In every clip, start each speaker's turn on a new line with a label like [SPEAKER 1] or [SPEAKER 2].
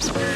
[SPEAKER 1] Thank you.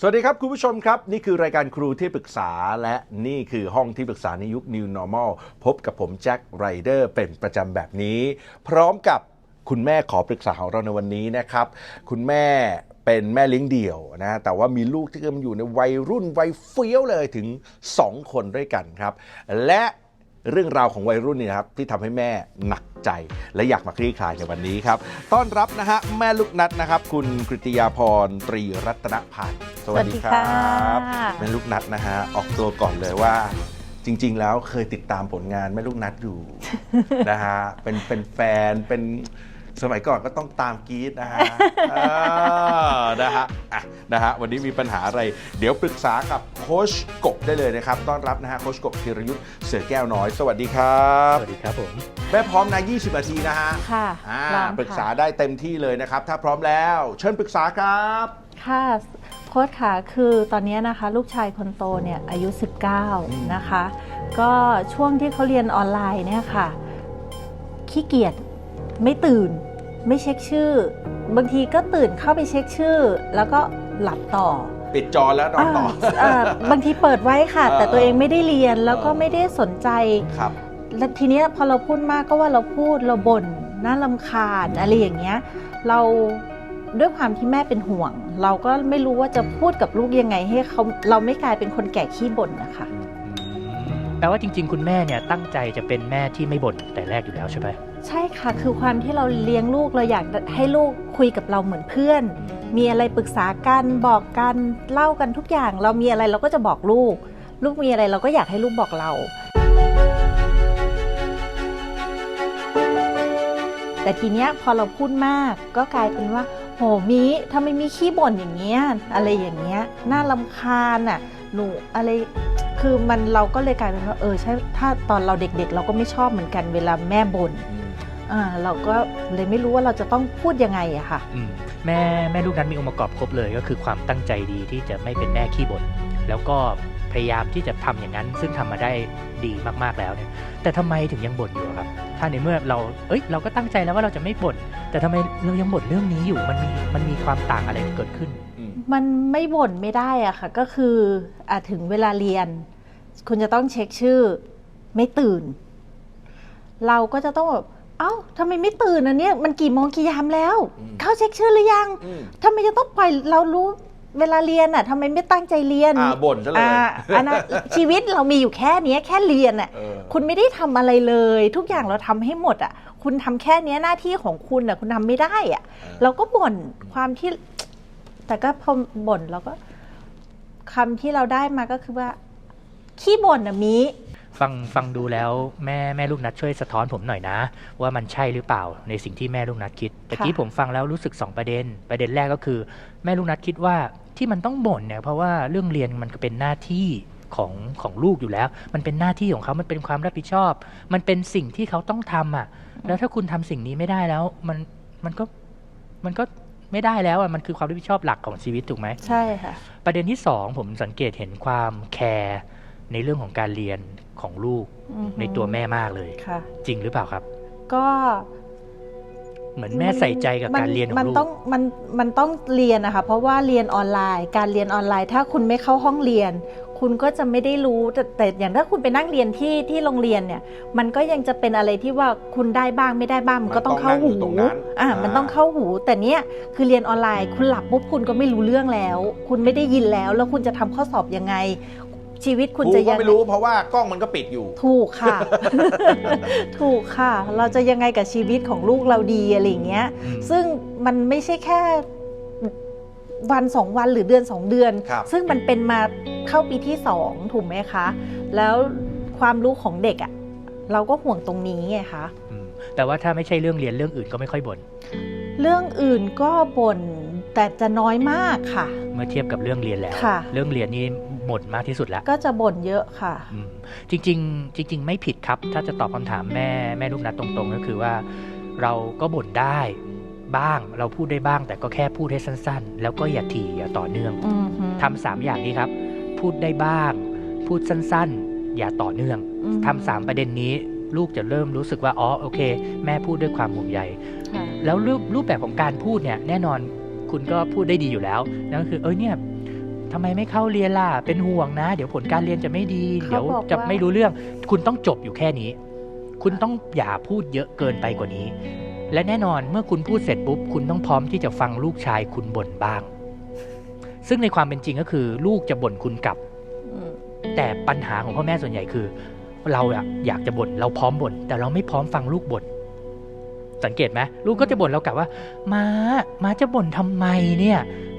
[SPEAKER 1] สวัสดีครับ คุณผู้ชมครับ นี่คือรายการครูที่ปรึกษาและนี่คือห้องที่ปรึกษาในยุค New Normal พบกับผมแจ็คไรเดอร์เป็นประจำแบบนี้ พร้อมกับคุณแม่ขอปรึกษาของเราในวันนี้นะครับ คุณแม่เป็นแม่เลี้ยงเดี่ยวนะแต่ว่ามีลูกที่กำลังอยู่ในวัยรุ่นวัยเฟี้ยวเลยถึง 2 คนด้วยกันครับ และ เรื่องราวของวัยรุ่นเนี่ยนะครับที่ทำให้แม่หนักใจ และอยากมาคลี่คลายในวันนี้ครับ ต้อนรับนะฮะแม่ลูกนัดนะครับ คุณกริตยาพรตรีรัตนพันธ์สวัสดีครั
[SPEAKER 2] สวัสดี
[SPEAKER 1] บ
[SPEAKER 2] ค่ะ
[SPEAKER 1] แม่ลูกนัดนะฮะออกตัวก่อนเลยว่าจริง ๆ แล้วเคยติดตามผลงานแม่ลูกนัดอยู่นะฮะเป็นเป็นแฟนเป็น สมัยก่อนก็ต้องตามกรีดนะฮะเออนะฮะอะนะฮะวันนี้มีปัญหาอะไร เดี๋ยวปรึกษากับโค้ชกบได้เลยนะครับ ต้อนรับนะฮะโค้ชกบธีรยุทธ์เสือแก้วน้อย สวัสดีครับ
[SPEAKER 3] สวัสดีครับผม
[SPEAKER 1] แม่พร้อมนะ20 นาทีนะฮะ
[SPEAKER 2] ค่ะ
[SPEAKER 1] อ่า
[SPEAKER 2] พร้อม
[SPEAKER 1] ปรึกษา
[SPEAKER 2] ค่ะ
[SPEAKER 1] ได้เต็มที่เลยนะครับ ถ้าพร้อมแล้ว เชิญปรึกษาครับ
[SPEAKER 2] ค่ะโค้ชค่ะคือตอนนี้นะคะ ลูกชายคนโตเนี่ยอายุ
[SPEAKER 1] อืม
[SPEAKER 2] 19 นะคะ ก็ช่วงที่เขาเรียนออนไลน์เนี่ยค่ะ ขี้เกียจไม่ตื่น ไม่เช็คชื่อ บางทีก็ตื่นเข้าไปเช็คชื่อ แล้วก็หลับต่อ
[SPEAKER 1] ปิดจอแล้วนอนต่อา
[SPEAKER 2] เอ่อบางทีเปิดไว้ค่ะ
[SPEAKER 1] เออ
[SPEAKER 2] แต่ตัวเองไม่ได้เรียนแล้วก็
[SPEAKER 1] เออ
[SPEAKER 2] ไม่ได้สนใจ
[SPEAKER 1] ครับ
[SPEAKER 2] แล้วทีเนี้ยพอเราพูดมากก็ว่าเราพูดเราบ่นน่าลำคาญอะไรอย่างเงี้ย เราด้วยความที่แม่เป็นห่วง เราก็ไม่รู้ว่าจะพูดกับลูกยังไงให้เขาเราไม่กลายเป็นคนแก่ขี้บ่นนะคะ
[SPEAKER 3] แปลว่าจริง ๆ คุณแม่เนี่ยตั้งใจจะเป็นแม่ที่ไม่บ่นแต่แรกอยู่แล้วใช่ไหม
[SPEAKER 2] ใช่ค่ะ คือความที่เราเลี้ยงลูกเราอยากให้ลูกคุยกับเราเหมือนเพื่อน มีอะไรปรึกษากันบอกกันเล่ากันทุกอย่าง เรามีอะไรเราก็จะบอกลูก ลูกมีอะไรเราก็อยากให้ลูกบอกเรา แต่ทีเนี้ยพอเราพูดมากก็กลายเป็นว่า โหมีทำไมมีขี้บ่นอย่างเงี้ยอะไรอย่างเงี้ยน่าลำคาญอะหนูอะไร คือมันเราก็เลยกลายเป็นว่าเออใช่ถ้าตอนเราเด็กๆ เราก็ไม่ชอบเหมือนกันเวลาแม่บ่นอ่าเราก็เลยไม่รู้ว่าเราจะต้องพูดยังไงอะค่ะ
[SPEAKER 3] อืมแม่แม่ลูกนั้นมีองค์ประกอบครบเลยก็คือความตั้งใจดีที่จะไม่เป็นแม่ขี้บ่นแล้วก็พยายามที่จะทำอย่างนั้น ซึ่งทำมาได้ดีมากๆแล้วเนี่ยแต่ทำไมถึงยังบ่นอยู่อะครับ ถ้าในเมื่อเราเอ้ยเราก็ตั้งใจแล้วว่าเราจะไม่บ่นแต่ทำไมเรายังบ่นเรื่องนี้อยู่มันมีมันมีความต่างอะไรเกิดขึ้น
[SPEAKER 1] อื ม
[SPEAKER 2] มันไม่บ่นไม่ได้อะค่ะ ก็คืออะถึงเวลาเรียน คุณจะต้องเช็คชื่อ ไม่ตื่น เราก็จะต้องแบบเอ้าทำไมไม่ตื่นอันเนี้ยมันกี่โมงกี่ยามแล้ว
[SPEAKER 1] อืม
[SPEAKER 2] เข้าเช็คชื่อหรือยัง
[SPEAKER 1] อืม
[SPEAKER 2] ทำไมจะต้องปล่อยเรารู้เวลาเรียนอะทำไมไม่ตั้งใจเรียน
[SPEAKER 1] อ่าบ่นซะเลย
[SPEAKER 2] อ่าอันนั้นชีวิตเรามีอยู่แค่เนี้ยแค่เรียนอะ
[SPEAKER 1] เออ
[SPEAKER 2] คุณไม่ได้ทำอะไรเลย ทุกอย่างเราทำให้หมดอะคุณทำแค่เนี้ยหน้าที่ของคุณอะคุณทำไม่ได้อะเราก็บ่นความที่ แต่ก็พอบ่นเราก็คำที่เราได้มาก็คือว่า ขี้บ่นอะมี
[SPEAKER 3] ฟังฟังดูแล้วแม่แม่ลูกนัดช่วยสะท้อนผมหน่อยนะ ว่ามันใช่หรือเปล่าในสิ่งที่แม่ลูกนัดคิดตะกี้ผมฟังแล้วรู้สึก 2 ประเด็น ประเด็นแรกก็คือ แม่ลูกนัดคิดว่าที่มันต้องบ่นเนี่ยเพราะว่าเรื่องเรียนมันก็เป็นหน้าที่ของของลูกอยู่แล้ว มันเป็นหน้าที่ของเขามันเป็นความรับผิดชอบ มันเป็นสิ่งที่เขาต้องทำอะ แล้วถ้าคุณทำสิ่งนี้ไม่ได้แล้ว มันมันก็มันก็ ไม่ได้แล้วอะมันคือความรับผิดชอบหลักของชีวิตถูกไหม
[SPEAKER 2] ใช่ค่ะ
[SPEAKER 3] ประเด็นที่สองผมสังเกตเห็นความแคร์ในเรื่องของการเรียนของลูก
[SPEAKER 2] อือหือ
[SPEAKER 3] ในตัวแม่มากเลย
[SPEAKER 2] ค่ะ
[SPEAKER 3] จริงหรือเปล่าครับ
[SPEAKER 2] ก็
[SPEAKER 3] เหมือนแม่ใส่ใจกับการเรียนขอ
[SPEAKER 2] มัน
[SPEAKER 3] งลู
[SPEAKER 2] ต้อง
[SPEAKER 3] ก
[SPEAKER 2] มันมันต้องเรียนนะคะเพราะว่าเรียนออนไลน์ การเรียนออนไลน์ ถ้าคุณไม่เข้าห้องเรียน คุณก็จะไม่ได้รู้แต่แต่อย่างถ้าคุณไปนั่งเรียนที่ที่โรงเรียนเนี่ย มันก็ยังจะเป็นอะไรที่ว่าคุณได้บ้างไม่ได้บ้างมันก็ต้องเข้าหู
[SPEAKER 1] มันต้องนั่งอยู่ตรงนั้น
[SPEAKER 2] อ่า
[SPEAKER 1] อ่ามั
[SPEAKER 2] มันต้องเข้าหู แต่เนี้ยคือเรียนออนไลน์ คุณหลับปุ๊บคุณก็ไม่รู้เรื่องแล้ว คุณไม่ได้ยินแล้ว แล้วคุณจะทำข้อสอบยังไง ชีวิตคุณ
[SPEAKER 1] ครู
[SPEAKER 2] จะ
[SPEAKER 1] ก็
[SPEAKER 2] ยัง
[SPEAKER 1] ไม่รู้เพราะว่ากล้องมันก็ปิดอยู่
[SPEAKER 2] ถูกค่ะ ถูกค่ะ เราจะยังไงกับชีวิตของลูกเราดีอะไรอย่างเงี้ย
[SPEAKER 3] อืม
[SPEAKER 2] ซึ่งมันไม่ใช่แค่ วันสองวันหรือเดือนสองเดือน
[SPEAKER 1] ครับ
[SPEAKER 2] ซึ่งมันเป็นมาเข้าปีที่สองถูกไหมคะ แล้วความรู้ของเด็กอะ่ะเราก็ห่วงตรงนี้ไงคะ
[SPEAKER 3] อืมแต่ว่าถ้าไม่ใช่เรื่องเรียนเรื่องอื่นก็ไม่ค่อยบ่น
[SPEAKER 2] เรื่องอื่นก็บ่นแต่จะน้อยมากค่ะ
[SPEAKER 3] อืมื่อเทียบกับเรื่องเรียนแล้ว
[SPEAKER 2] ค่ะ
[SPEAKER 3] เรื่องเรียนนี่บ่นมากที่สุดแล้ว
[SPEAKER 2] ก็จะบ่นเยอะค่ะ
[SPEAKER 3] อืมจริงๆจริง ๆ ไม่ผิดครับ ถ้าจะตอบคำถามแม่แม่ลูกนัดตรงๆ ก็คือว่า เราก็บ่นได้ บ้าง เราพูดได้บ้าง แต่ก็แค่พูดให้สั้น ๆ แล้วก็อย่าถี่อย่าต่อเนื่อง
[SPEAKER 2] อืมฮึ
[SPEAKER 3] ทำสามอย่างนี้ครับ พูดได้บ้าง พูดสั้นๆ อย่าต่อเนื่อง
[SPEAKER 2] อืม
[SPEAKER 3] ทำสามประเด็นนี้ ลูกจะเริ่มรู้สึกว่าอ๋อโอเค แม่พูดด้วยความห่วงใย
[SPEAKER 2] ค่ะ
[SPEAKER 3] แล้วรูปรูปแบบของการพูดเนี่ยแน่นอนคุณก็พูดได้ดีอยู่แล้วนั่นก็คือเอ้ยเนี่ยทำไมไม่เข้าเรียนล่ะ เป็นห่วงนะ เดี๋ยวผลการเรียนจะไม่ดี
[SPEAKER 2] เขา
[SPEAKER 3] เดี๋ยว
[SPEAKER 2] บอก
[SPEAKER 3] จะ
[SPEAKER 2] ว่า
[SPEAKER 3] ไม่รู้เรื่อง คุณต้องจบอยู่แค่นี้ คุณต้องอย่าพูดเยอะเกินไปกว่านี้ และแน่นอนเมื่อคุณพูดเสร็จปุ๊บ คุณต้องพร้อมที่จะฟังลูกชายคุณบ่นบ้าง ซึ่งในความเป็นจริงก็คือ ลูกจะบ่นคุณกลับ
[SPEAKER 2] อืม
[SPEAKER 3] แต่ปัญหาของพ่อแม่ส่วนใหญ่คือ เราอะอยากจะบ่นเราพร้อมบ่นแต่เราไม่พร้อมฟังลูกบ่นสังเกตไหมลูกก็จะบ่นเรากลับว่าม้าม้าจะบ่นทำไมเนี่ย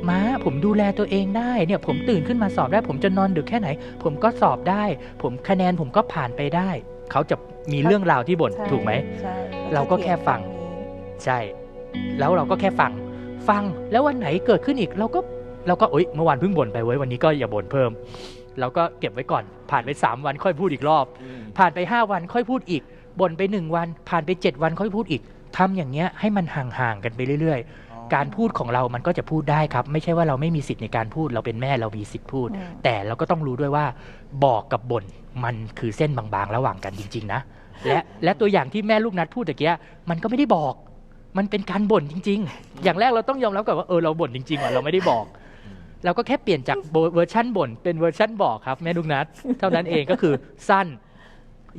[SPEAKER 3] ม้าผมดูแลตัวเองได้เนี่ย ผมตื่นขึ้นมาสอบได้ ผมจะนอนดึกแค่ไหน ผมก็สอบได้ ผมคะแนนผมก็ผ่านไปได้ เขาจะมีเรื่องราวที่บ่น
[SPEAKER 2] ใช่
[SPEAKER 3] ถูกไหม
[SPEAKER 2] ใช่
[SPEAKER 3] เราก็แค่ฟัง ใช่ แล้วเราก็แค่ฟังฟังแล้ววันไหนเกิดขึ้นอีกเราก็เราก็เอ้ยเมื่อวานเพิ่งบ่นไปเว้ยวันนี้ก็อย่าบ่นเพิ่มเราก็เก็บไว้ก่อน ผ่านไป 3 วันค่อยพูดอีกรอบ ผ่านไป 5 วันค่อยพูดอีกบ่นไป 1 วัน ผ่านไป 7 วันค่อยพูดอีกทำอย่างเงี้ยให้มันห่างๆกันไปเรื่อย ๆ การพูดของเรามันก็จะพูดได้ครับ ไม่ใช่ว่าเราไม่มีสิทธิ์ในการพูดเราเป็นแม่เรามีสิทธิ์พูด
[SPEAKER 2] อืม
[SPEAKER 3] แต่เราก็ต้องรู้ด้วยว่า บอกกับบ่นมันคือเส้นบางๆ ระหว่างกันจริง ๆ นะ และและตัวอย่างที่แม่ลูกนัดพูดตะเกียมันก็ไม่ได้บอก มันเป็นการบ่นจริง ๆ อย่างแรกเราต้องยอมรับก่อนว่าเออเราบ่นจริงๆว่ะเราไม่ได้บอก เราก็แค่เปลี่ยนจากเวอร์ชันบ่นเป็นเวอร์ชันบอกครับแม่ลูกนัด เท่านั้นเองก็คือสั้น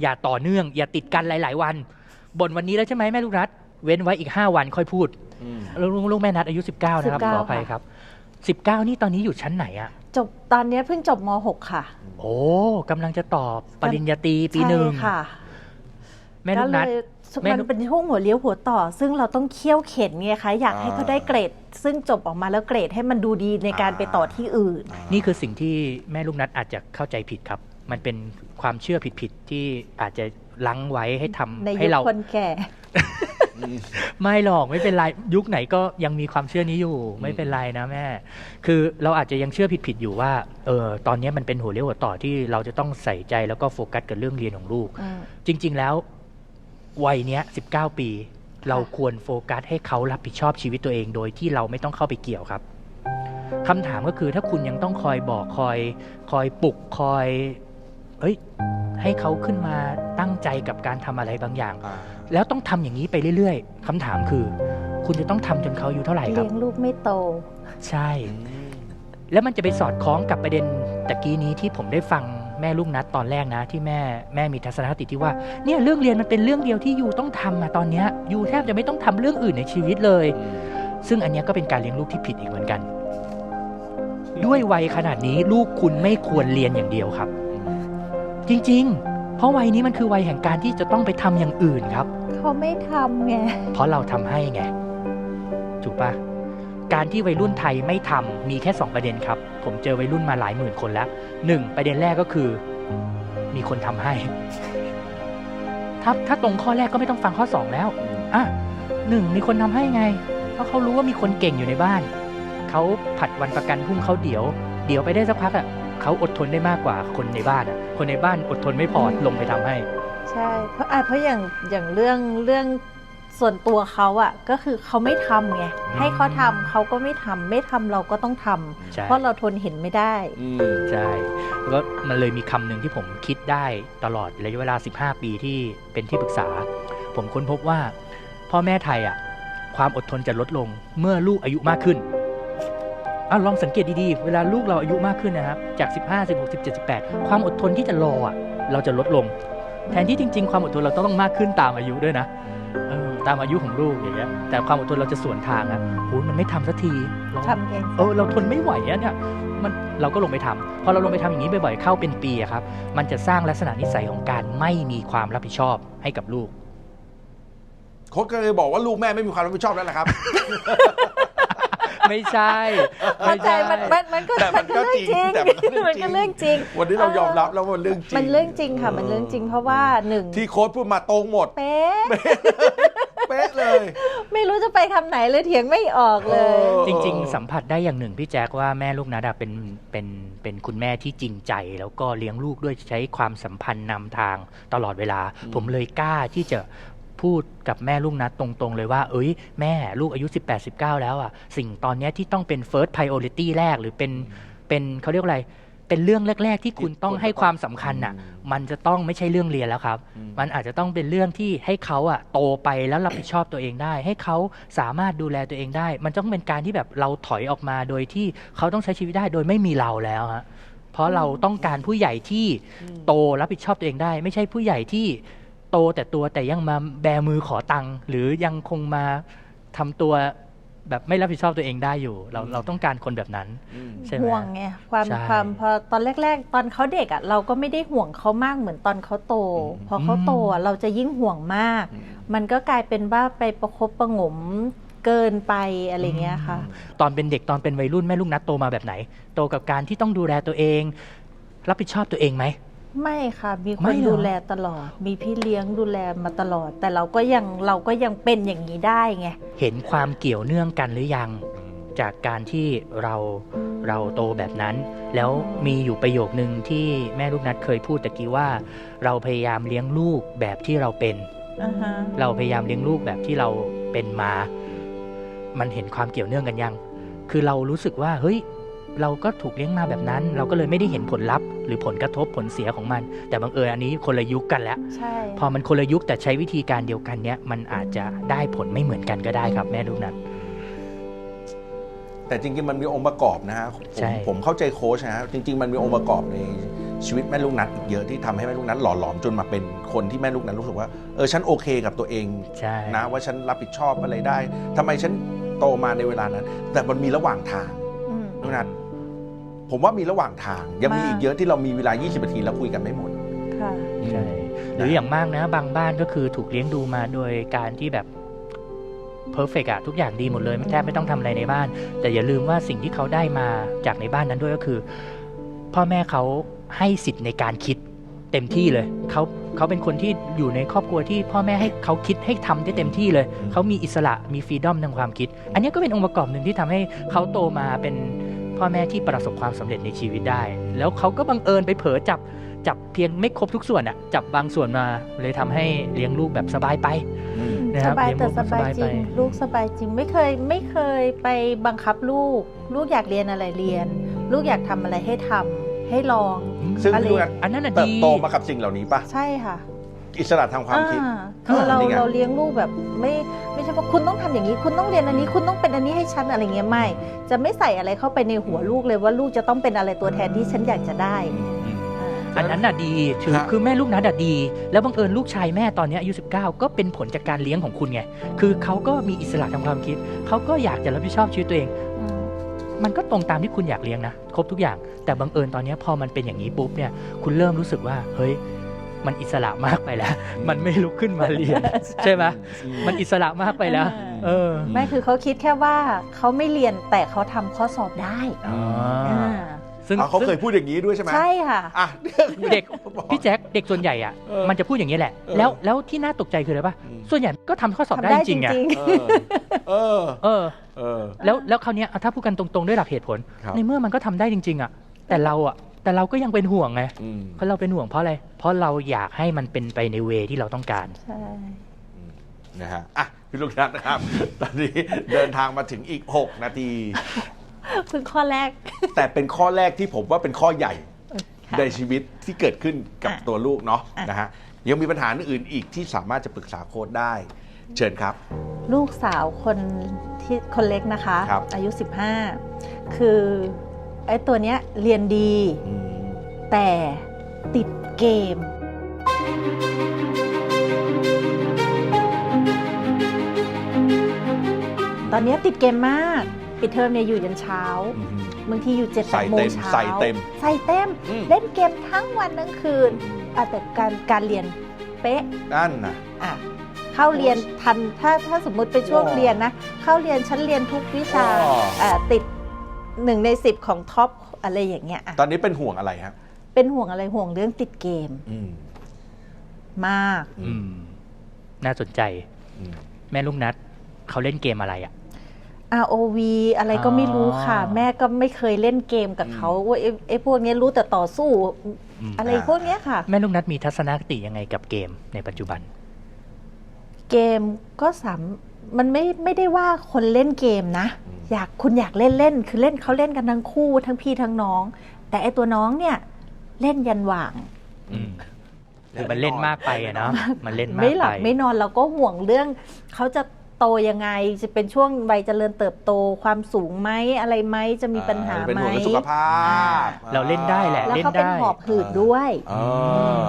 [SPEAKER 3] อย่าต่อเนื่อง อย่าติดกันหลาย ๆ วันบ่นวันนี้แล้วใช่ไหมแม่ลูกนัด เว้นไว้อีก 5 วันค่อยพูดลูกลูกแม่นัดอายุ 19 นะครับ
[SPEAKER 2] 19
[SPEAKER 3] ขออภัยครับ 19 นี่ตอนนี้อยู่ชั้นไหนอะ
[SPEAKER 2] จบตอนเนี้ยเพิ่งจบม .6 ค่ะ
[SPEAKER 3] โอ้กำลังจะตอบปริญญาตรีปีหนึ่ง
[SPEAKER 2] ใช่ค่ะ
[SPEAKER 3] แม่ลูกนัด
[SPEAKER 2] เลย
[SPEAKER 3] แม่
[SPEAKER 2] มัน
[SPEAKER 3] ลูก
[SPEAKER 2] เป็นช่วงหัวเลี้ยวหัวต่อ ซึ่งเราต้องเคี่ยวเข็นไงคะอยากให้
[SPEAKER 1] อ่า
[SPEAKER 2] เขาได้เกรด ซึ่งจบออกมาแล้วเกรดให้มันดูดีในการไปต่อที่อื่น
[SPEAKER 3] นี่คือสิ่งที่แม่ลูกนัดอาจจะเข้าใจผิดครับ มันเป็นความเชื่อผิดๆที่อาจจะลังไว้ให้ทำ
[SPEAKER 2] ใน
[SPEAKER 3] ให้
[SPEAKER 2] ยุค
[SPEAKER 3] เรา
[SPEAKER 2] คนแก่
[SPEAKER 3] ไม่หรอกไม่เป็นไรยุคไหนก็ยังมีความเชื่อนี้อยู่ ไม่เป็นไรนะแม่ คือเราอาจจะยังเชื่อผิดๆอยู่ว่าเออตอนนี้มันเป็นหัวเลี้ยวหัวต่อที่เราจะต้องใส่ใจแล้วก็โฟกัสกับเรื่องเรียนของลูก
[SPEAKER 2] อืม
[SPEAKER 3] จริง ๆ แล้ว วัยเนี้ย19ปี เราควรโฟกัสให้เขารับผิดชอบชีวิตตัวเองโดยที่เราไม่ต้องเข้าไปเกี่ยวครับคำถามก็คือถ้าคุณยังต้องคอยบอกคอย คอยปลุกคอยเอ้ย ให้เขาขึ้นมาตั้งใจกับการทำอะไรบางอย่างแล้วต้องทำอย่างนี้ไปเรื่อยๆคำถามคือ คุณจะต้องทำจนเขาอายู่เท่าไหร่ค
[SPEAKER 2] เลี้
[SPEAKER 3] รับ
[SPEAKER 2] ยงลูกไม่โต
[SPEAKER 3] ใช่ แล้วมันจะไปสอดคล้องกับประเด็นตะกี้นี้ที่ผมได้ฟัง แม่ลูกนัดตอนแรกนะ ที่แม่แม่มีทัศนคติที่ว่าเนี่ยเรื่องเรียนมันเป็นเรื่องเดียวที่ยูต้องทำมาตอนเนี้ยยูแทบจะไม่ต้องทำเรื่องอื่นในชีวิตเลย ซึ่งอันเนี้ยก็เป็นการเลี้ยงลูกที่ผิดอีกเหมือนกัน ด้วยวัยขนาดนี้ลูกคุณไม่ควรเรียนอย่างเดียวครับ จริง ๆ เพราะวัยนี้มันคือวัยแห่งการที่จะต้องไปทำอย่างอื่นครับ
[SPEAKER 2] เขาไม่ทำไง
[SPEAKER 3] เพราะเราทำให้ไงถูกปะการที่วัยรุ่นไทยไม่ทำมีแค่ 2 ประเด็นครับ ผมเจอวัยรุ่นมาหลายหมื่นคนแล้วหนึ่งประเด็นแรกก็คือ มีคนทำให้ ถ้าถ้าตรงข้อแรกก็ไม่ต้องฟังข้อ2แล้วอะหนึ่งมีคนทำให้ไง เพราะเขารู้ว่ามีคนเก่งอยู่ในบ้าน เขาผัดวันประกันพรุ่งเขาเดี๋ยว เดี๋ยวไปได้สักพักอะเขาอดทนได้มากกว่าคนในบ้านอะ คนในบ้านอดทนไม่พอลงไปทำให้
[SPEAKER 2] ใช่ เพราะอะเพราะอย่างอย่างเรื่องเรื่อง ส่วนตัวเขาอะก็คือเขาไม่ทำไง
[SPEAKER 3] อืม
[SPEAKER 2] ให้เขาทำเขาก็ไม่ทำไม่ทำเราก็ต้องทำ
[SPEAKER 3] ใช่
[SPEAKER 2] เพราะเราทนเห็นไม่ได้
[SPEAKER 3] ใช่แล้วก็มันเลยมีคำหนึ่งที่ผมคิดได้ตลอดระยะเวลา 15 ปีที่เป็นที่ปรึกษา ผมค้นพบว่า พ่อแม่ไทยอะ ความอดทนจะลดลงเมื่อลูกอายุมากขึ้นอะลองสังเกตดีๆ เวลาลูกเราอายุมากขึ้นนะครับ จาก 15 16 17 18 ความอดทนที่จะรออะ เราจะลดลง แทนที่จริง ๆ ความอดทนเราต้องมากขึ้นตามอายุด้วยนะเออ ตามอายุของลูกอย่างเงี้ยแต่ความอดทนเราจะสวนทางอะโหมันไม่ทำสักทีเรา
[SPEAKER 2] ทำเอง
[SPEAKER 3] เออเราทนไม่ไหวอะเนี่ยมันเราก็ลงไปทำพอเราลงไปทำอย่างนี้บ่อยๆเข้าเป็นปีอะครับ มันจะสร้างลักษณะนิสัยของการไม่มีความรับผิดชอบให้กับลูก
[SPEAKER 1] โค้ชก็เลยบอกว่าลูกแม่ไม่มีความรับผิดชอบแล้วล่ะครับ
[SPEAKER 3] ไม่ใช่
[SPEAKER 2] เข้า
[SPEAKER 3] ไม่
[SPEAKER 2] ใจ
[SPEAKER 3] ใช่
[SPEAKER 2] มันมันมันก็
[SPEAKER 1] แต่มันก็จริงแต่มันก็เรื่อง
[SPEAKER 2] มัน
[SPEAKER 1] จริ
[SPEAKER 2] ก็
[SPEAKER 1] ง
[SPEAKER 2] เรื่องจริง
[SPEAKER 1] วันนี้เรายอมรับแล้วว่ามันเรื่องจริง
[SPEAKER 2] มันเรื่องจริงค่ะ มันเรื่องจริงเพราะว่าหนึ่ง
[SPEAKER 1] ที่โค้ชพูดมาตรงหมด
[SPEAKER 2] เป๊ะ ไม่รู้จะไปคำไหนเลยเถียงไม่ออกเลย
[SPEAKER 1] เออ
[SPEAKER 3] จริงๆ สัมผัสได้อย่างหนึ่งพี่แจ๊คว่าแม่ลูกนัดอะเป็นเป็นเป็นคุณแม่ที่จริงใจ แล้วก็เลี้ยงลูกด้วยใช้ความสัมพันธ์นำทางตลอดเวลา ผมเลยกล้าที่จะพูดกับแม่ลูกนัดตรงๆ เลยว่า เอ้ยแม่ลูกอายุ 18 19 แล้วอะ สิ่งตอนเนี้ยที่ต้องเป็น first priority แรกหรือเป็นเป็นเขาเรียกว่าอะไร เป็นเรื่องแรก ๆ ที่คุณต้องให้ความสำคัญอะ มันจะต้องไม่ใช่เรื่องเรียนแล้วครับ
[SPEAKER 1] อืม
[SPEAKER 3] มันอาจจะต้องเป็นเรื่องที่ให้เขาอะโตไปแล้วรับผิดชอบตัวเองได้ ให้เขาสามารถดูแลตัวเองได้ มันต้องเป็นการที่แบบเราถอยออกมาโดยที่เขาต้องใช้ชีวิตได้โดยไม่มีเราแล้วฮะเพราะเราต้องการผู้ใหญ่ที่โตรับผิดชอบตัวเองได้ ไม่ใช่ผู้ใหญ่ที่โตแต่ตัวแต่ยังมาแบมือขอตังค์หรือยังคงมาทำตัว แบบไม่รับผิดชอบตัวเองได้อยู่ เราเราต้องการคนแบบนั้น
[SPEAKER 1] อืม
[SPEAKER 3] ใช่ไหม
[SPEAKER 2] ห่วงไงความ
[SPEAKER 3] ใช่
[SPEAKER 2] ความพอตอนแรก ๆ ตอนเขาเด็กอะเราก็ไม่ได้ห่วงเขามากเหมือนตอนเขาโต
[SPEAKER 1] อืม
[SPEAKER 2] พอเขาโตอะเราจะยิ่งห่วงมาก มันก็กลายเป็นว่าไปประคบประหงมเกินไปอะไรเงี้ยค่ะ
[SPEAKER 3] ตอนเป็นเด็กตอนเป็นวัยรุ่นแม่ลูกนัดโตมาแบบไหน โตกับการที่ต้องดูแลตัวเอง รับผิดชอบตัวเองไหม
[SPEAKER 2] ไม่ค่ะมีค
[SPEAKER 3] ไม่
[SPEAKER 2] น
[SPEAKER 3] เหรอ
[SPEAKER 2] ดูแลตลอด มีพี่เลี้ยงดูแลมาตลอด แต่เราก็ยังเราก็ยังเป็นอย่างนี้ได้ไง
[SPEAKER 3] เห็นความเกี่ยวเนื่องกันหรือยัง จากการที่เราเราโตแบบนั้น แล้วมีอยู่ประโยคนึงที่แม่ลูกนัดเคยพูดตะกี้ว่า เราพยายามเลี้ยงลูกแบบที่เราเป็น
[SPEAKER 2] อ่าฮะ
[SPEAKER 3] เราพยายามเลี้ยงลูกแบบที่เราเป็นมา มันเห็นความเกี่ยวเนื่องกันยัง คือเรารู้สึกว่า เฮ้ย เราก็ถูกเลี้ยงมาแบบนั้น เราก็เลยไม่ได้เห็นผลลัพธ์หรือผลกระทบผลเสียของมัน แต่บังเอิญอันนี้คนละยุคกันแล้ว
[SPEAKER 2] ใช่
[SPEAKER 3] พอมันคนละยุคแต่ใช้วิธีการเดียวกันเนี้ยมันอาจจะได้ผลไม่เหมือนกันก็ได้ครับ แม่ลูกนัด
[SPEAKER 1] แต่จริงๆมันมีองค์ประกอบนะฮะผม
[SPEAKER 3] ใช่
[SPEAKER 1] ผมเข้าใจโค้ชนะฮะจริง ๆ มันมีองค์ประกอบในชีวิตแม่ลูกนัดอีกเยอะที่ทำให้แม่ลูกนัดหล่อหลอมจนมาเป็นคนที่แม่ลูกนัดรู้สึกว่าเออฉันโอเคกับตัวเอง
[SPEAKER 3] ใช่
[SPEAKER 1] นะว่าฉันรับผิดชอบอะไรได้ทำไมฉันโตมาในเวลานั้น แต่มันมีระหว่างทาง
[SPEAKER 2] อืม
[SPEAKER 1] ลูกนัด ผมว่ามีระหว่างทาง ยังมี
[SPEAKER 2] มาก
[SPEAKER 1] อีกเยอะที่เรามีเวลา 20 นาทีแล้วคุยกันไม่หมด
[SPEAKER 2] ค่ะ
[SPEAKER 3] ใช่หรืออย่างมากนะบางบ้านก็คือถูกเลี้ยงดูมาโดยการที่แบบเพอร์เฟกอะทุกอย่างดีหมดเลยแทบไม่ต้องทำอะไรในบ้าน แต่อย่าลืมว่าสิ่งที่เขาได้มาจากในบ้านนั้นด้วยก็คือ พ่อแม่เขาให้สิทธิ์ในการคิดเต็มที่เลยเขาเขาเป็นคนที่อยู่ในครอบครัวที่พ่อแม่ให้เขาคิดให้ทำได้เต็มที่เลย
[SPEAKER 1] อืม
[SPEAKER 3] เขามีอิสระมีฟรีดอมทางความคิด อันนี้ก็เป็นองค์ประกอบหนึ่งที่ทำให้เขาโตมาเป็น พ่อแม่ที่ประสบความสำเร็จในชีวิตได้ แล้วเขาก็บังเอิญไปเผลอจับจับเพียงไม่ครบทุกส่วนอะจับบางส่วนมาเลยทำให้เลี้ยงลูกแบบสบายไปนะค
[SPEAKER 2] ส
[SPEAKER 3] รับ
[SPEAKER 2] บาย
[SPEAKER 3] เลี้ยง
[SPEAKER 2] แต่
[SPEAKER 3] ลูก
[SPEAKER 2] สบาย
[SPEAKER 3] สบาย
[SPEAKER 2] จริง
[SPEAKER 3] ไป
[SPEAKER 2] ลูกสบายจริงไม่เคยไม่เคยไปบังคับลูก ลูกอยากเรียนอะไรเรียน ลูกอยากทำอะไรให้ทำให้ลอง
[SPEAKER 1] ซึ่ง
[SPEAKER 2] อะไร
[SPEAKER 1] ลูกนัด
[SPEAKER 3] อันนั้นอะ
[SPEAKER 1] เติบ
[SPEAKER 3] ดี
[SPEAKER 1] โตมากับสิ่งเหล่านี้ปะ
[SPEAKER 2] ใช่ค่ะ
[SPEAKER 1] อิสระทางความคิด
[SPEAKER 2] อ่าคือเรา
[SPEAKER 1] นี่ไง
[SPEAKER 2] เราเลี้ยงลูกแบบไม่ไม่ใช่ว่าคุณต้องทำอย่างนี้ คุณต้องเรียนอันนี้คุณต้องเป็นอันนี้ให้ฉันอะไรเงี้ยไม่ จะไม่ใส่อะไรเข้าไปในหัวลูกเลยว่าลูกจะต้องเป็นอะไรตัวแทนที่ฉันอยากจะได้อ่า
[SPEAKER 3] อันนั้นน่ะดีถือ
[SPEAKER 1] ฮะ
[SPEAKER 3] คือแม่ลูกนัดอะดี แล้วบังเอิญลูกชายแม่ตอนเนี้ยอายุ19 ก็เป็นผลจากการเลี้ยงของคุณไง คือเขาก็มีอิสระทางความคิด เขาก็อยากจะรับผิดชอบชีวิตตัวเอง
[SPEAKER 2] อืม
[SPEAKER 3] มันก็ตรงตามที่คุณอยากเลี้ยงนะ ครบทุกอย่าง แต่บังเอิญตอนเนี้ยพอมันเป็นอย่างนี้ปุ๊บเนี่ย คุณเริ่มรู้สึกว่า เฮ้ย มันอิสระมากไปแล้ว มันไม่ลุกขึ้นมาเรียน ใช่ไหมมันอิสระมากไปแล้ว เออ
[SPEAKER 2] ไม่คือเขาคิดแค่ว่าเขาไม่เรียนแต่เขาทำข้อสอบได้
[SPEAKER 3] อ๋อ
[SPEAKER 2] อ่า
[SPEAKER 3] ซึ่ง
[SPEAKER 1] อะเขาเคย
[SPEAKER 3] ซึ่ง
[SPEAKER 1] พูดอย่างนี้ด้วยใช่ไหม
[SPEAKER 2] ใช่ค่ะ
[SPEAKER 1] อะ
[SPEAKER 3] เด็กพี่แจ็คเด็กส่วนใหญ่อะ
[SPEAKER 1] เออ
[SPEAKER 3] มันจะพูดอย่างนี้แหละ
[SPEAKER 1] เออ
[SPEAKER 3] แล้วแล้วที่น่าตกใจคืออะไรปะ
[SPEAKER 1] อืม
[SPEAKER 3] ส่วนใหญ่ก็ทำข้อสอบได้
[SPEAKER 2] ทำได้
[SPEAKER 3] จ
[SPEAKER 2] จ
[SPEAKER 3] ริงๆอะ
[SPEAKER 2] ริง
[SPEAKER 1] เออเออ
[SPEAKER 3] เออ
[SPEAKER 1] เออ
[SPEAKER 3] แล้วแล้วคราวเนี้ยถ้าพูดกันตรงๆด้วยหลักเหตุผล
[SPEAKER 1] ครับ
[SPEAKER 3] ในเมื่อมันก็ทำได้จริง ๆอะแต่เราอะ แต่เราก็ยังเป็นห่วงไง
[SPEAKER 1] อืม
[SPEAKER 3] เพราะเราเป็นห่วงเพราะอะไร เพราะเราอยากให้มันเป็นไปในเวที่เราต้องการ
[SPEAKER 2] ๆใช่
[SPEAKER 1] นะฮะ อะ พี่ลูกนัดนะครับ ตอนนี้เดินทางมาถึงอีก 6 นาที
[SPEAKER 2] เพิ่งข้อแรก
[SPEAKER 1] แต่เป็นข้อแรกที่ผมว่าเป็นข้อใหญ่
[SPEAKER 2] ค่ะ
[SPEAKER 1] ในชีวิตที่เกิดขึ้นกับ
[SPEAKER 2] อะ
[SPEAKER 1] ตัวลูกเนาะ
[SPEAKER 2] อะ
[SPEAKER 1] นะฮะ ยังมีปัญหาอื่นๆอีกที่สามารถจะปรึกษาโค้ดได้ เชิญครับ
[SPEAKER 2] ลูกสาวคนที่คนเล็กนะคะ
[SPEAKER 1] ครับ
[SPEAKER 2] อายุ 15 คือไอ้ตัวเนี้ยเรียนดี
[SPEAKER 1] อืม
[SPEAKER 2] แต่ติดเกม ตอนเนี้ยติดเกมมาก ปิดเทอมเนี่ยอยู่ยันเช้า
[SPEAKER 1] อืม
[SPEAKER 2] บางทีอยู่เจ็ด
[SPEAKER 1] ใส่
[SPEAKER 2] แปดโม
[SPEAKER 1] เต็
[SPEAKER 2] ง
[SPEAKER 1] ม
[SPEAKER 2] เช้า
[SPEAKER 1] ใส่เต็ม
[SPEAKER 2] ใส่เต็ม
[SPEAKER 1] อืม
[SPEAKER 2] เล่นเกมทั้งวันทั้งคืนอะแต่การการเรียนเป๊ะ
[SPEAKER 1] นั่นน่ะ
[SPEAKER 2] อะเข้าเรียนทันถ้าถ้าสมมุติเป็นช่วง
[SPEAKER 1] ว้าว
[SPEAKER 2] เรียนนะ เข้าเรียนฉันเรียนทุกวิชา
[SPEAKER 1] ว้าว
[SPEAKER 2] อะติด หนึ่งในสิบของท็อปอะไรอย่างเงี้ยอะ
[SPEAKER 1] ตอนนี้เป็นห่วงอะไรครับ
[SPEAKER 2] เป็นห่วงอะไรห่วงเรื่องติดเกม
[SPEAKER 1] อืม
[SPEAKER 2] มาก
[SPEAKER 1] อื
[SPEAKER 3] อื
[SPEAKER 1] ม
[SPEAKER 3] มน่าสนใจ
[SPEAKER 1] อืม
[SPEAKER 3] แม่ลูกนัดเขาเล่นเกมอะไรอะ
[SPEAKER 2] ROV อะไรก็ไม่รู้ค่ะ
[SPEAKER 3] อ๋อ
[SPEAKER 2] แม่ก็ไม่เคยเล่นเกมกับเขาว่าไอ้ไอ้พวกเนี้ยรู้แต่ต่อสู้
[SPEAKER 3] อืม
[SPEAKER 2] อะไร
[SPEAKER 1] อ่า
[SPEAKER 2] พวกเนี้ยค่ะ
[SPEAKER 3] แม่ลูกนัดมีทัศนคติยังไงกับเกมในปัจจุบัน
[SPEAKER 2] เกมก็สามมันไม่ไม่ได้ว่าคนเล่นเกมนะ
[SPEAKER 1] อืม
[SPEAKER 2] อยากคุณอยากเล่นเล่น คือเล่นเขาเล่นกันทั้งคู่ทั้งพี่ทั้งน้อง แต่ไอตัวน้องเนี่ยเล่นยันหว่าง
[SPEAKER 3] อืมคือมันเล่นมากไปอะเนาะมันเล่นมาก
[SPEAKER 2] ไม่หลับ
[SPEAKER 3] ไป
[SPEAKER 2] ไม่นอนเราก็ห่วงเรื่องเขาจะโตยังไงจะเป็นช่วงวัยเจริญเติบโตความสูงไหมอะไรไหมจะมีปัญหา
[SPEAKER 1] เป็น
[SPEAKER 2] ไหม
[SPEAKER 1] ห่วงเรื่องสุขภาพ
[SPEAKER 3] เราเล่นได้แหละ
[SPEAKER 2] แล้ว
[SPEAKER 3] เล่น
[SPEAKER 2] เขาเป็น
[SPEAKER 3] ได้
[SPEAKER 2] หอบหืดด้วย
[SPEAKER 1] อ่า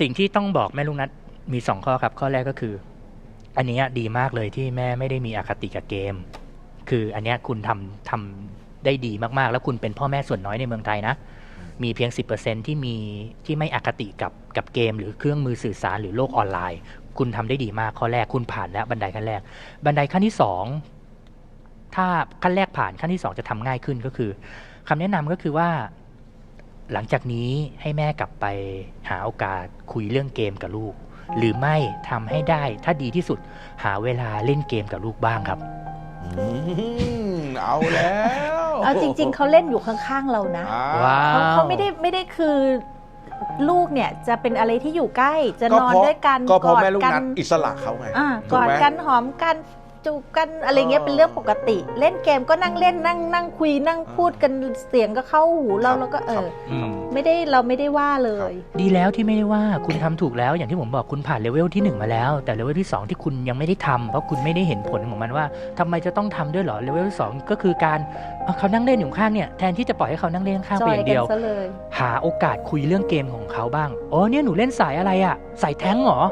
[SPEAKER 3] สิ่งที่ต้องบอกแม่ลูกนัดมีสองข้อครับ ข้อแรกก็คือ อันนี้ดีมากเลยที่แม่ไม่ได้มีอคติกับเกม คืออันนี้คุณทำทำได้ดีมากๆ แล้วคุณเป็นพ่อแม่ส่วนน้อยในเมืองไทยนะ มีเพียง 10%ที่มีที่ไม่อคติกับกับเกม หรือเครื่องมือสื่อสารหรือโลกออนไลน์ คุณทำได้ดีมากข้อแรกคุณผ่านแล้วบันไดขั้นแรก บันไดขั้นที่สองถ้าขั้นแรกผ่านขั้นที่สองจะทำง่ายขึ้นก็คือคำแนะนำก็คือว่าหลังจากนี้ให้แม่กลับไปหาโอกาสคุยเรื่องเกมกับลูก หรือไม่ทำให้ได้ถ้าดีที่สุดหาเวลาเล่นเกมกับลูกบ้างครับ
[SPEAKER 1] อืมเอาแล้ว
[SPEAKER 2] เอาจริง ๆเขาเล่นอยู่ข้างๆเรานะ
[SPEAKER 1] อ่
[SPEAKER 3] ว้าว
[SPEAKER 2] เขาเขาไม่ได้ไม่ได้คือลูกเนี่ยจะเป็นอะไรที่อยู่ใกล้ จะนอน
[SPEAKER 1] เพรา
[SPEAKER 2] ด้วยกัน
[SPEAKER 1] ก็เพราะ
[SPEAKER 2] อด
[SPEAKER 1] แม่ลูก
[SPEAKER 2] กั
[SPEAKER 1] นัดอิสระเขาไง
[SPEAKER 2] อ่า
[SPEAKER 1] ถู
[SPEAKER 2] กอด
[SPEAKER 1] ไหม
[SPEAKER 2] กันหอมกัน จูบกันอะไรเงี้ย
[SPEAKER 1] เออ
[SPEAKER 2] เป็นเรื่องปกติ เล่นเกมก็นั่งเล่นนั่งนั่งคุยนั่งพูดกันเสียงก็เข้าหูเรา
[SPEAKER 1] ครับ
[SPEAKER 2] แล้วก็เอ
[SPEAKER 1] ครับ
[SPEAKER 2] อ
[SPEAKER 3] อืม
[SPEAKER 2] ไม่ได้เราไม่ได้ว่าเลย
[SPEAKER 3] ดีแล้วที่ไม่ได้ว่าคุณทำถูกแล้ว อย่างที่ผมบอกคุณผ่านเลเวลที่ 1 มาแล้ว แต่เลเวลที่ 2 ที่คุณยังไม่ได้ทำเพราะคุณไม่ได้เห็นผลของมันว่าทำไมจะต้องทำด้วยเหรอเลเวลที่สองก็คือการเอาเขานั่งเล่นอยู่ข้างเนี่ยแทนที่จะปล่อยให้เขานั่งเล่นข้าง
[SPEAKER 2] จ
[SPEAKER 3] ไป
[SPEAKER 2] อย
[SPEAKER 3] อย่าง
[SPEAKER 2] กั
[SPEAKER 3] เดี
[SPEAKER 2] น
[SPEAKER 3] ยว
[SPEAKER 2] ซะเลย
[SPEAKER 3] หาโอกาสคุยเรื่องเกมของเขาบ้างอ๋อเนี่ยหนูเล่นสายอะไรอะสายแท้งเหรอ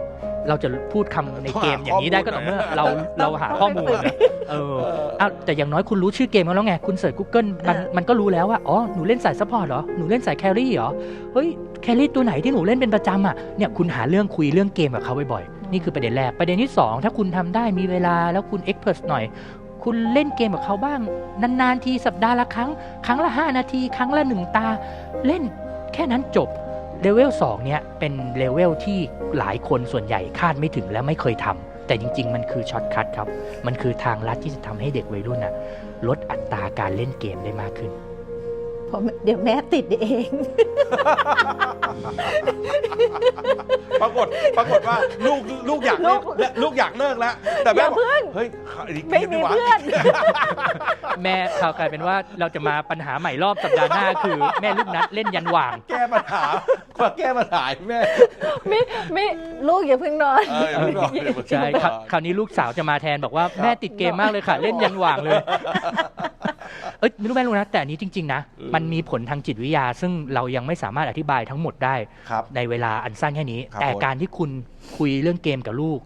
[SPEAKER 3] เราจะพูดคำในเกมอย่างนี้ได้ก็ต่อเมื่อเราเราหาข้อมูลนะเออเอาแต่อย่างน้อยคุณรู้ชื่อเกมเขาแล้วไง คุณเสิร์ช Google มัน
[SPEAKER 2] เออ
[SPEAKER 3] มันก็รู้แล้วว่า อ๋อ หนูเล่นสายซัพพอร์ตเหรอ หนูเล่นสายแครี่เหรอ เฮ้ย แครี่ตัวไหนที่หนูเล่นเป็นประจำอะ เนี่ยคุณหาเรื่องคุยเรื่องเกมกับเขาบ่อยๆ นี่คือประเด็นแรก ประเด็นที่ 2 ถ้าคุณทำได้มีเวลาแล้วคุณเอ็กเพรสหน่อย คุณเล่นเกมกับเขาบ้าง นานๆทีสัปดาห์ละครั้ง ครั้งละ 5 นาที ครั้งละหนึ่งตา เล่นแค่นั้นจบ เลเวล2เนี่ยเป็นเลเวลที่หลายคนส่วนใหญ่คาดไม่ถึงและไม่เคยทำแต่จริง ๆ มันคือช็อตคัทครับ มันคือทางลัดที่จะทำให้เด็กวัยรุ่นน่ะลดอัตราการเล่นเกมได้มากขึ้น
[SPEAKER 2] ราะเดี๋ยวแม่ติดเอง
[SPEAKER 1] ปรากฏปรากฏว่าลูกลูกอยากเลิกและลูกอยากเลิกแล้วแต่แม่
[SPEAKER 2] อย่า
[SPEAKER 1] บอก
[SPEAKER 2] เพิ่ง
[SPEAKER 1] เฮ้ยอีก
[SPEAKER 2] ไม่
[SPEAKER 1] นิด
[SPEAKER 2] มี
[SPEAKER 1] นึงวะ
[SPEAKER 2] เพื่อน
[SPEAKER 3] แม่ข่าวกลายเป็นว่าเราจะมาปัญหาใหม่รอบสัปดาห์หน้าคือแม่ลูกนัดเล่นยันหว่าง
[SPEAKER 1] แก้ปัญหามาแก้ปัญหาให้แม่
[SPEAKER 2] ไม่ไม่ลูกอย่าเพิ่งนอน
[SPEAKER 1] เอออย่าเพิ่งนอนอย่าเพิ่งนอน
[SPEAKER 3] ใช่คราวคราวนี้ลูกสาวจะมาแทนบอกว่าแม่ติดเกมมากเลยค่ะ เล่นยันหว่างเลย เอ้ยไม่รู้แม่รู้นะ แต่อันนี้จริง ๆ นะ
[SPEAKER 1] อืม
[SPEAKER 3] มันมีผลทางจิตวิทยา ซึ่งเรายังไม่สามารถอธิบายทั้งหมดได้
[SPEAKER 1] ครับ
[SPEAKER 3] ในเวลาอันสั้นแค่นี้
[SPEAKER 1] ครับ
[SPEAKER 3] แต่
[SPEAKER 1] ผม
[SPEAKER 3] การที่คุณคุยเรื่องเกมกับลูก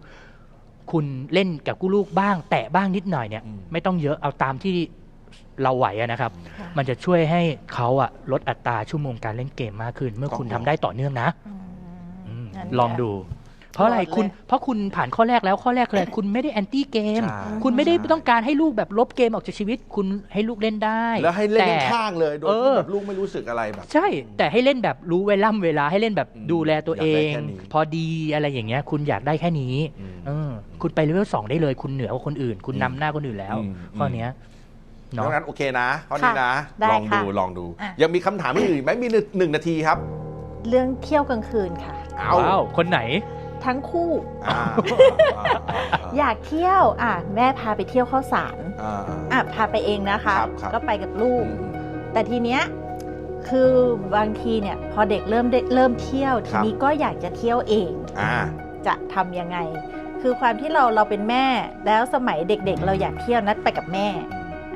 [SPEAKER 3] คุณเล่นกับกู้ลูกบ้าง แตะบ้างนิดหน่อยเนี่ย
[SPEAKER 1] อืม
[SPEAKER 3] ไม่ต้องเยอะเอาตามที่เราไหวอะนะครับ
[SPEAKER 2] ค่ะ
[SPEAKER 3] มันจะช่วยให้เขาอะลดอัตราชั่วโมงการเล่นเกมมากขึ้น เมื่อคุณ
[SPEAKER 1] อ๋อ
[SPEAKER 3] ทำได้ต่อเนื่องนะ
[SPEAKER 2] อืม
[SPEAKER 3] อืม
[SPEAKER 2] นั่น
[SPEAKER 3] ลองดู เพราะอะไร
[SPEAKER 2] หมดเลย
[SPEAKER 3] คุณ เพราะคุณผ่านข้อแรกแล้วข้อแรกเลยคุณไม่ได้แอนตี้เกม
[SPEAKER 1] ใช่
[SPEAKER 3] คุณไม่ได้
[SPEAKER 1] ใช่
[SPEAKER 3] ต้องการให้ลูกแบบลบเกมออกจากชีวิต คุณให้ลูกเล่นได้
[SPEAKER 1] แล้วให้เล่น
[SPEAKER 3] แต่
[SPEAKER 1] ข้างๆเลย โดย
[SPEAKER 3] เอ
[SPEAKER 1] ที่
[SPEAKER 3] อ
[SPEAKER 1] แบบลูกไม่รู้สึกอะไรแบบ
[SPEAKER 3] ใช่ แต่ให้เล่นแบบรู้เวล่ำเวลาให้เล่นแบบ
[SPEAKER 1] อืม
[SPEAKER 3] ดูแลตัว
[SPEAKER 1] อยาก
[SPEAKER 3] เอ
[SPEAKER 1] ได้
[SPEAKER 3] ง
[SPEAKER 1] แค่นี้
[SPEAKER 3] พอดีอะไรอย่างเงี้ย คุณอยากได้แค่นี้
[SPEAKER 1] อืม
[SPEAKER 3] เออคุณไปเลเวลสองได้เลย คุณเหนือกว่าคนอื่น คุณ
[SPEAKER 1] อืม
[SPEAKER 3] นำหน้าคนอื่นแล้ว
[SPEAKER 1] อืม
[SPEAKER 3] ข้อเนี้ย
[SPEAKER 1] ดั
[SPEAKER 3] เนาะ
[SPEAKER 1] งนั้นโอเคนะข้อนี้นะ
[SPEAKER 2] ได้
[SPEAKER 1] ลองดู
[SPEAKER 2] ค่ะ
[SPEAKER 1] ลองดู
[SPEAKER 2] อะ
[SPEAKER 1] ยังมีคำถามอื่นไหมมีหนึ่งหนึ่งนาทีครับ
[SPEAKER 2] เรื่องเที่ยวกลางคืนค่ะ
[SPEAKER 1] เอา
[SPEAKER 3] ว้าว คนไหน
[SPEAKER 2] ทั้งคู่
[SPEAKER 1] อ่า
[SPEAKER 2] อยากเที่ยวอะแม่พาไปเที่ยวเข้าสาร
[SPEAKER 1] อ่า
[SPEAKER 2] อะพาไปเองนะคะ
[SPEAKER 1] ครับครับ
[SPEAKER 2] ก็ไปกับลู
[SPEAKER 1] อื
[SPEAKER 2] ก
[SPEAKER 1] ม
[SPEAKER 2] แต่ทีเนี้ยคือบางทีเนี่ยพอเด็กเริ่มได้เริ่มเที่ยว
[SPEAKER 1] ค
[SPEAKER 2] ที
[SPEAKER 1] รับ
[SPEAKER 2] นี้ก็อยากจะเที่ยวเอง
[SPEAKER 1] อ่า
[SPEAKER 2] จะทำยังไง คือความที่เราเราเป็นแม่ แล้วสมัยเด็กๆ เราอยากเที่ยวนัดไปกับแม่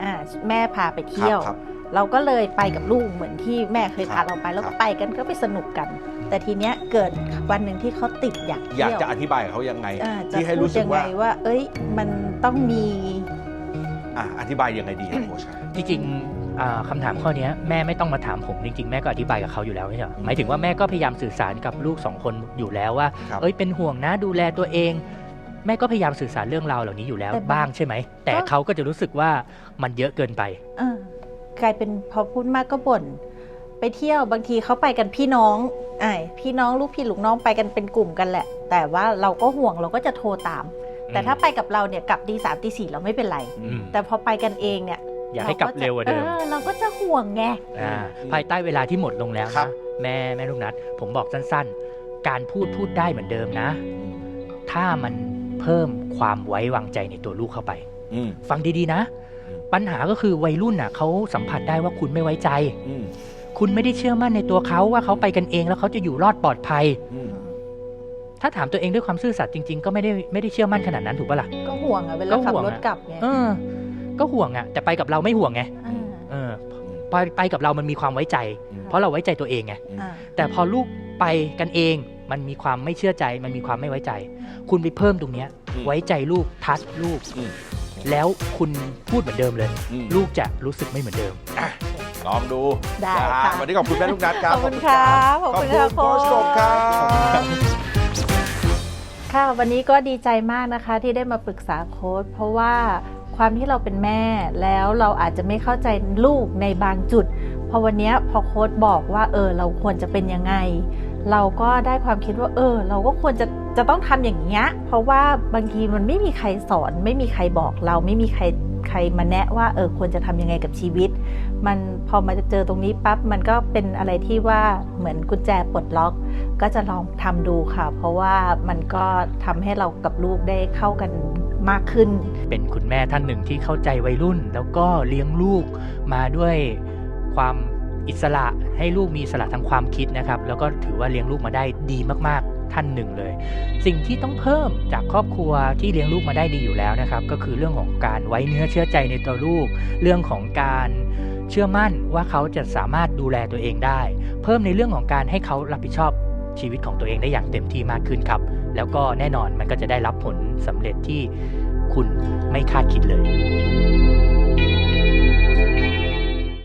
[SPEAKER 2] อ่าแม่พาไปเที่ยว
[SPEAKER 1] ครับ
[SPEAKER 2] เราก็เลยไปกับลูกเหมือนที่แม่เคย
[SPEAKER 1] ครั
[SPEAKER 2] พา
[SPEAKER 1] บ
[SPEAKER 2] เราไปแล้ว
[SPEAKER 1] ครั
[SPEAKER 2] ก็
[SPEAKER 1] บ
[SPEAKER 2] ไปกันก็ไปสนุกกัน แต่ทีเนี้ยเกิดวันหนึ่งที่เขาติดอยาก
[SPEAKER 1] อยาก
[SPEAKER 2] เที่ยว
[SPEAKER 1] จะอธิบายกับเขายังไง
[SPEAKER 2] อ่าจะ
[SPEAKER 1] ที่ให้
[SPEAKER 2] พู
[SPEAKER 1] รู้
[SPEAKER 2] ด
[SPEAKER 1] สึก
[SPEAKER 2] ยังไง
[SPEAKER 1] ว่า
[SPEAKER 2] ว่า เอ้ยมันต้องมี
[SPEAKER 1] อะอธิบายยังไงดีครับโค้ชครับ
[SPEAKER 3] จริงๆอ่าคำถามข้อเนี้ยแม่ไม่ต้องมาถามผมจริงๆ แม่ก็อธิบายกับเขาอยู่แล้วไม่ใช่เหรอหมายถึงว่าแม่ก็พยายามสื่อสารกับลูกสองคนอยู่แล้วว่า
[SPEAKER 1] ครับ
[SPEAKER 3] เอ้ยเป็นห่วงนะดูแลตัวเอง แม่ก็พยายามสื่อสารเรื่องราวเหล่านี้อยู่แล้ว
[SPEAKER 2] แต่
[SPEAKER 3] บ้างใช่ไหม แต่เขาก็จะรู้สึกว่ามันเยอะเกินไป
[SPEAKER 2] อ่า กลายเป็นพอพูดมากก็บ่นไปเที่ยวบางทีเขาไปกันพี่น้องไอ้ายพี่น้องลูกพี่ลูกน้องไปกันเป็นกลุ่มกันแหละ แต่ว่าเราก็ห่วงเราก็จะโทรตาม แต่ถ้าไปกับเราเนี่ยกลับตีสามตีสี่เราไม่เป็นไร
[SPEAKER 1] อืม
[SPEAKER 2] แต่พอไปกันเองเนี่ย
[SPEAKER 3] อยากให้กลับเร็วกว่าเดิม
[SPEAKER 2] ออเราก็จะห่วงไง
[SPEAKER 3] อ่าภายใต้เวลาที่หมดลงแล้ว
[SPEAKER 1] ครั
[SPEAKER 3] นะ
[SPEAKER 1] บ
[SPEAKER 3] แม่แม่ลูกนัด ผมบอกสั้นๆ การพูดพูดได้เหมือนเดิมนะ ถ้ามันเพิ่มความไว้วางใจในตัวลูกเข้าไป
[SPEAKER 1] อืม
[SPEAKER 3] ฟังดีๆนะ
[SPEAKER 1] อืม
[SPEAKER 3] ปัญหาก็คือวัยรุ่นน่ะเขาสัมผัสได้ว่าคุณไม่ไว้ใจ
[SPEAKER 1] อืม
[SPEAKER 3] คุณไม่ได้เชื่อมั่นในตัวเขาว่าเขาไปกันเองแล้วเขาจะอยู่รอดปลอดภัย
[SPEAKER 1] อืม
[SPEAKER 3] ถ้าถามตัวเองด้วยความซื่อสัตย์จริง ๆ ก็ไม่ได้ไม่ได้เชื่อมั่นขนาดนั้นถูกปะล่ะ
[SPEAKER 2] ก็ห่วงอะเวลา
[SPEAKER 3] ก็
[SPEAKER 2] ขับ
[SPEAKER 3] ห่วง
[SPEAKER 2] รถ
[SPEAKER 3] อะ
[SPEAKER 2] กลับไง
[SPEAKER 3] เออ ก็ห่วงอะแต่ไปกับเราไม่ห่วงไง
[SPEAKER 2] อ่า
[SPEAKER 3] เออไปไปกับเรามันมีความไว้ใจ
[SPEAKER 1] อืม
[SPEAKER 3] เพราะเราไว้ใจตัวเองไง
[SPEAKER 2] อ่า
[SPEAKER 3] แต่พอลูกไปกันเองมันมีความไม่เชื่อใจ มันมีความไม่ไว้ใจ คุณไปเพิ่มตรงเนี้ย
[SPEAKER 1] อืม
[SPEAKER 3] ไว้ใจลูกทัชลูก
[SPEAKER 1] อืม
[SPEAKER 3] แล้วคุณพูดเหมือนเดิมเลย
[SPEAKER 1] อืม
[SPEAKER 3] ลูกจะรู้สึกไม่เหมือนเดิม
[SPEAKER 1] ลองดู
[SPEAKER 2] ได้
[SPEAKER 1] จ้า
[SPEAKER 2] ค่ะ
[SPEAKER 1] วันนี้ขอบคุณแม่ลูกนัดครับ
[SPEAKER 2] ขอบคุณครับขอบคุณครับ
[SPEAKER 1] โค้ชกบครับ
[SPEAKER 2] ค่ะ วันนี้ก็ดีใจมากนะคะที่ได้มาปรึกษาโค้ชเพราะว่าความที่เราเป็นแม่แล้วเราอาจจะไม่เข้าใจลูกในบางจุด พอวันเนี้ยพอโค้ชบอกว่าเออเราควรจะเป็นยังไง เราก็ได้ความคิดว่าเออ เราก็ควรจะ จะต้องทำอย่างเงี้ย เพราะว่าบางทีมันไม่มีใครสอน ไม่มีใครบอกเราไม่มีใครใครมาแนะว่าเออควรจะทำยังไงกับชีวิต มันพอมาเจอตรงนี้ปั๊บมันก็เป็นอะไรที่ว่าเหมือนกุญแจปลดล็อก ก็จะลองทำดูค่ะ เพราะว่ามันก็ทำให้เรากับลูกได้เข้ากันมากขึ้น
[SPEAKER 3] เป็นคุณแม่ท่านหนึ่งที่เข้าใจวัยรุ่น แล้วก็เลี้ยงลูกมาด้วยความอิสระให้ลูกมีอิสระทางความคิดนะครับ แล้วก็ถือว่าเลี้ยงลูกมาได้ดีมากๆ ท่านหนึ่งเลย สิ่งที่ต้องเพิ่มจากครอบครัวที่เลี้ยงลูกมาได้ดีอยู่แล้วนะครับ ก็คือเรื่องของการไว้เนื้อเชื่อใจในตัวลูก เรื่องของการเชื่อมั่นว่าเขาจะสามารถดูแลตัวเองได้ เพิ่มในเรื่องของการให้เขารับผิดชอบชีวิตของตัวเองได้อย่างเต็มที่มากขึ้นครับ แล้วก็แน่นอนมันก็จะได้รับผลสำเร็จที่คุณไม่คาดคิดเลย